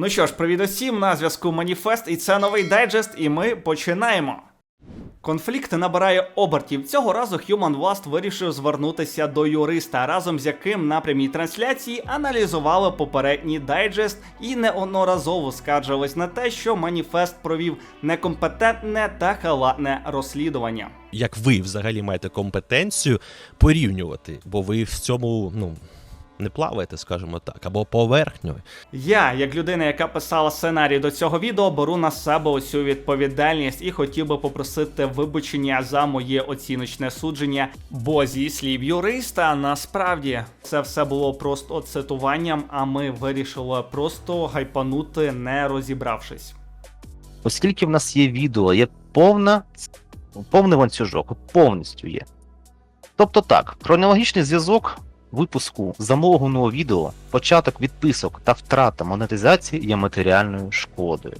Ну що ж, привіт усім, на зв'язку Маніфест, і це новий дайджест, і ми починаємо. Конфлікт набирає обертів. Цього разу Human Blast вирішив звернутися до юриста, разом з яким на прямій трансляції аналізували попередній дайджест і неодноразово скаржились на те, що Маніфест провів некомпетентне та халатне розслідування. як ви взагалі маєте компетенцію порівнювати, бо ви в цьому ну не плаваєте, скажімо так, або поверхньою. Я, як людина, яка писала сценарій до цього відео, беру на себе оцю відповідальність і хотів би попросити вибачення за моє оціночне судження. Бо зі слів юриста, насправді це все було просто цитуванням, а ми вирішили просто гайпанути, не розібравшись. Оскільки в нас є відео, є повна, повний ланцюжок, повністю є. Тобто так, хронологічний зв'язок випуску замовленого відео, початок відписок та втрата монетизації є матеріальною шкодою.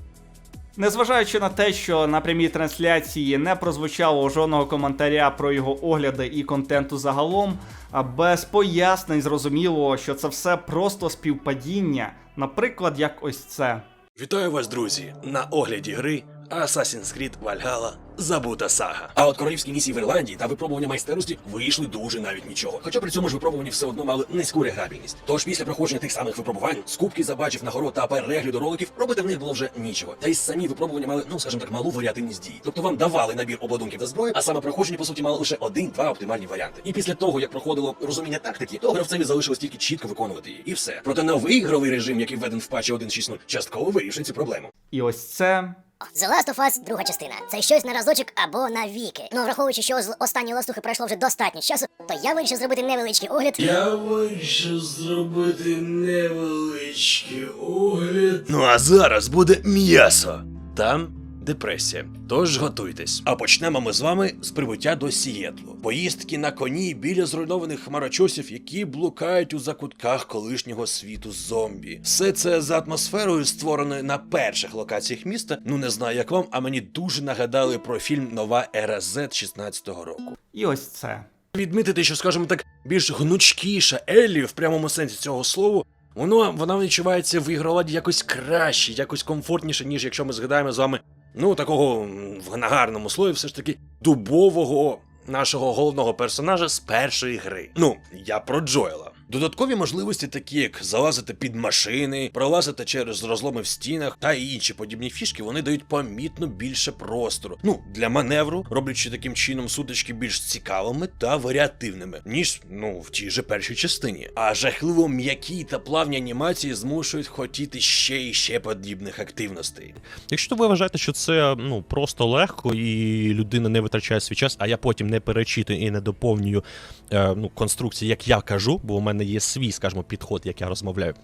Незважаючи на те, що на прямій трансляції не прозвучало жодного коментаря про його огляди і контенту загалом, а без пояснень зрозуміло, що це все просто співпадіння, наприклад, як ось це. Вітаю вас, друзі, на огляді гри Assassin's Creed Valhalla Забута сага. А от королівські місії в Ірландії та випробування майстерності вийшли дуже навіть нічого. Хоча при цьому ж випробування все одно мали низьку реграбільність. Тож після проходження тих самих випробувань, скупки забачив нагород та перегляду роликів, робити в них було вже нічого. Та й самі випробування мали, ну скажімо так, малу варіативність дій. Тобто вам давали набір обладунків та зброї, а саме проходження по суті мало лише один-два оптимальні варіанти. І після того, як проходило розуміння тактики, то гравцеві залишилось тільки чітко виконувати її. І все. Проте новий ігровий режим, який введен в патчі 1.6.0, частково вирішить цю проблему. І ось це. The Last of Us, друга частина. Це щось на разочок або на віки. Ну, враховуючи, що з останньої ластухи пройшло вже достатньо часу, то я вирішив зробити невеличкий огляд. Я вирішив зробити невеличкий огляд. Ну а зараз буде м'ясо. Там депресія. Тож готуйтесь. А почнемо ми з вами з прибуття до Сієтлу. Поїздки на коні біля зруйнованих хмарочосів, які блукають у закутках колишнього світу зомбі. Все це за атмосферою, створеною на перших локаціях міста. Ну не знаю як вам, а мені дуже нагадали про фільм Нова ера Z 16-го року. І ось це. Відмітити, що, скажімо так, більш гнучкіша Еллі в прямому сенсі цього слова. Воно вона відчувається в ігроладі якось краще, якось комфортніше, ніж якщо ми згадаємо з вами, ну такого в нагарному слові, все ж таки дубового нашого головного персонажа з першої гри. Ну, я про Джоела. Додаткові можливості, такі як залазити під машини, пролазити через розломи в стінах та інші подібні фішки, вони дають помітно більше простору. Ну, для маневру, роблячи таким чином сутички більш цікавими та варіативними, ніж ну в тій же першій частині. А жахливо м'які та плавні анімації змушують хотіти ще і ще подібних активностей. Якщо ви вважаєте, що це ну просто легко і людина не витрачає свій час, а я потім не перечитую і не доповнюю е, ну, конструкції, як я кажу, бо у мене є свій, скажімо, підход, як я розмовляю.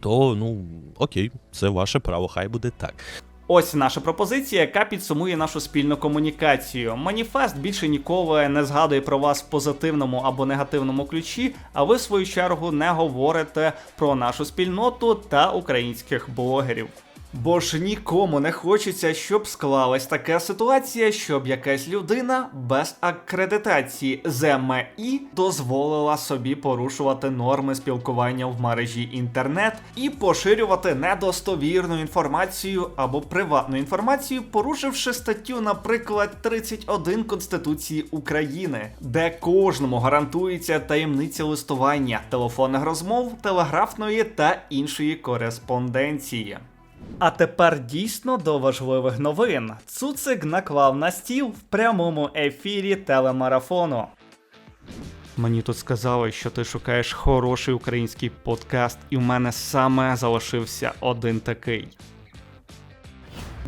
То ну окей, це ваше право, хай буде так. Ось наша пропозиція, яка підсумує нашу спільну комунікацію. Маніфест більше ніколи не згадує про вас в позитивному або негативному ключі, а ви в свою чергу не говорите про нашу спільноту та українських блогерів. Бо ж нікому не хочеться, щоб склалась така ситуація, щоб якась людина без акредитації ЗМІ дозволила собі порушувати норми спілкування в мережі інтернет і поширювати недостовірну інформацію або приватну інформацію, порушивши статтю, наприклад, 31 Конституції України, де кожному гарантується таємниця листування, телефонних розмов, телеграфної та іншої кореспонденції. А тепер дійсно до важливих новин. Цуцик наклав на стіл в прямому ефірі телемарафону. Мені тут сказали, що ти шукаєш хороший український подкаст, і в мене саме залишився один такий.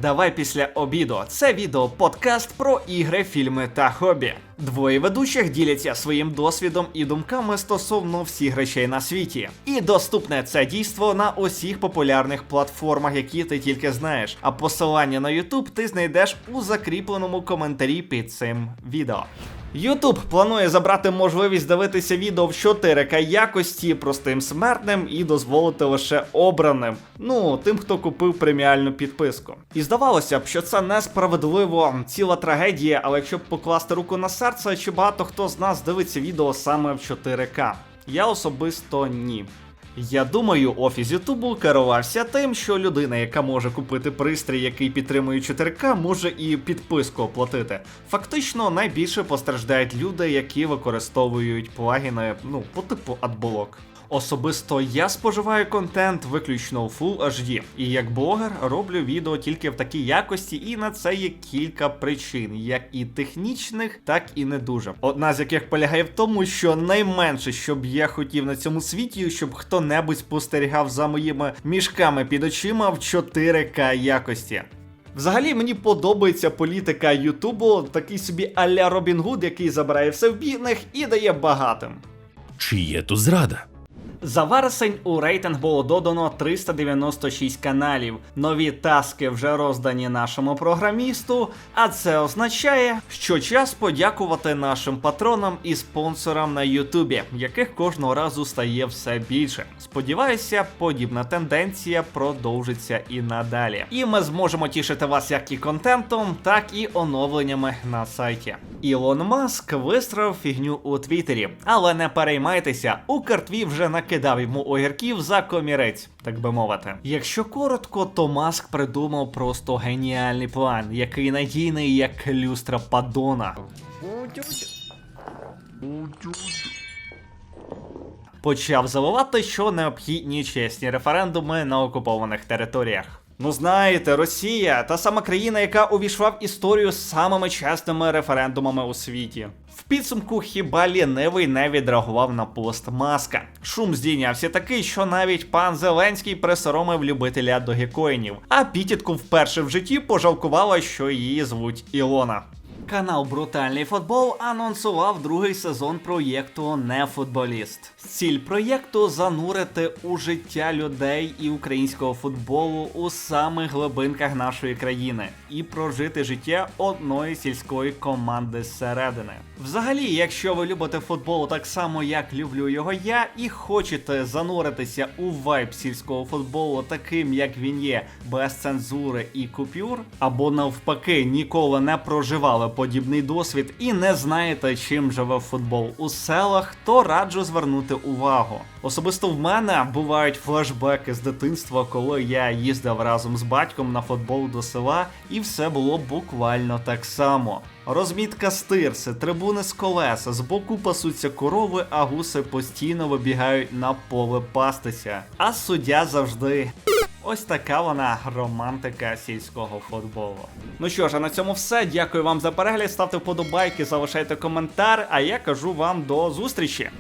Давай після обіду. Це відео подкаст про ігри, фільми та хобі. Двоє ведучих діляться своїм досвідом і думками стосовно всіх речей на світі. І доступне це дійство на усіх популярних платформах, які ти тільки знаєш. А посилання на YouTube ти знайдеш у закріпленому коментарі під цим відео. YouTube планує забрати можливість дивитися відео в 4К якості простим смертним і дозволити лише обраним. Ну, тим, хто купив преміальну підписку. І здавалося б, що це несправедливо, ціла трагедія, але якщо б покласти руку на серце, чи багато хто з нас дивиться відео саме в 4К? Я особисто ні. Я думаю, офіс Ютубу керувався тим, що людина, яка може купити пристрій, який підтримує 4К, може і підписку оплатити. Фактично, найбільше постраждають люди, які використовують плагіни, ну, по типу адблок. Особисто я споживаю контент виключно у Full HD, і як блогер роблю відео тільки в такій якості, і на це є кілька причин, як і технічних, так і не дуже. Одна з яких полягає в тому, що найменше, що б я хотів на цьому світі, щоб хто-небудь спостерігав за моїми мішками під очима в 4К якості. Взагалі мені подобається політика Ютубу, такий собі аля Робін Гуд, який забирає все в бідних і дає багатим. Чи є тут зрада? За вересень у рейтинг було додано 396 каналів. Нові таски вже роздані нашому програмісту, а це означає, що час подякувати нашим патронам і спонсорам на Ютубі, яких кожного разу стає все більше. Сподіваюся, подібна тенденція продовжиться і надалі. І ми зможемо тішити вас як і контентом, так і оновленнями на сайті. Ілон Маск вистрав фігню у Твіттері, але не переймайтеся, у картві вже накидав йому огірків за комірець, так би мовити. Якщо коротко, то Маск придумав просто геніальний план, який надійний як люстра падона. Почав заливати, що необхідні чесні референдуми на окупованих територіях. Ну знаєте, Росія та сама країна, яка увійшла в історію з самими чесними референдумами у світі. Підсумку хіба лінивий не відреагував на пост Маска. Шум здійнявся такий, що навіть пан Зеленський присоромив любителя догікоїнів, а підітку вперше в житті пожалкувала, що її звуть Ілона. Канал Брутальний футбол анонсував другий сезон проєкту Не футболіст. Ціль проєкту занурити у життя людей і українського футболу у самих глибинках нашої країни і прожити життя одної сільської команди зсередини. Взагалі, якщо ви любите футбол так само, як люблю його я, і хочете зануритися у вайб сільського футболу таким, як він є, без цензури і купюр, або навпаки, ніколи не проживали подібний досвід і не знаєте, чим живе футбол у селах, то раджу звернути увагу. Особисто в мене бувають флешбеки з дитинства, коли я їздив разом з батьком на футбол до села, і все було буквально так само. Розмітка стирси, трибуни з колеса, збоку пасуться корови, а гуси постійно вибігають на поле пастися. А суддя завжди. Ось така вона романтика сільського футболу. Ну що ж, а на цьому все. Дякую вам за перегляд. Ставте вподобайки, залишайте коментар. А я кажу вам до зустрічі.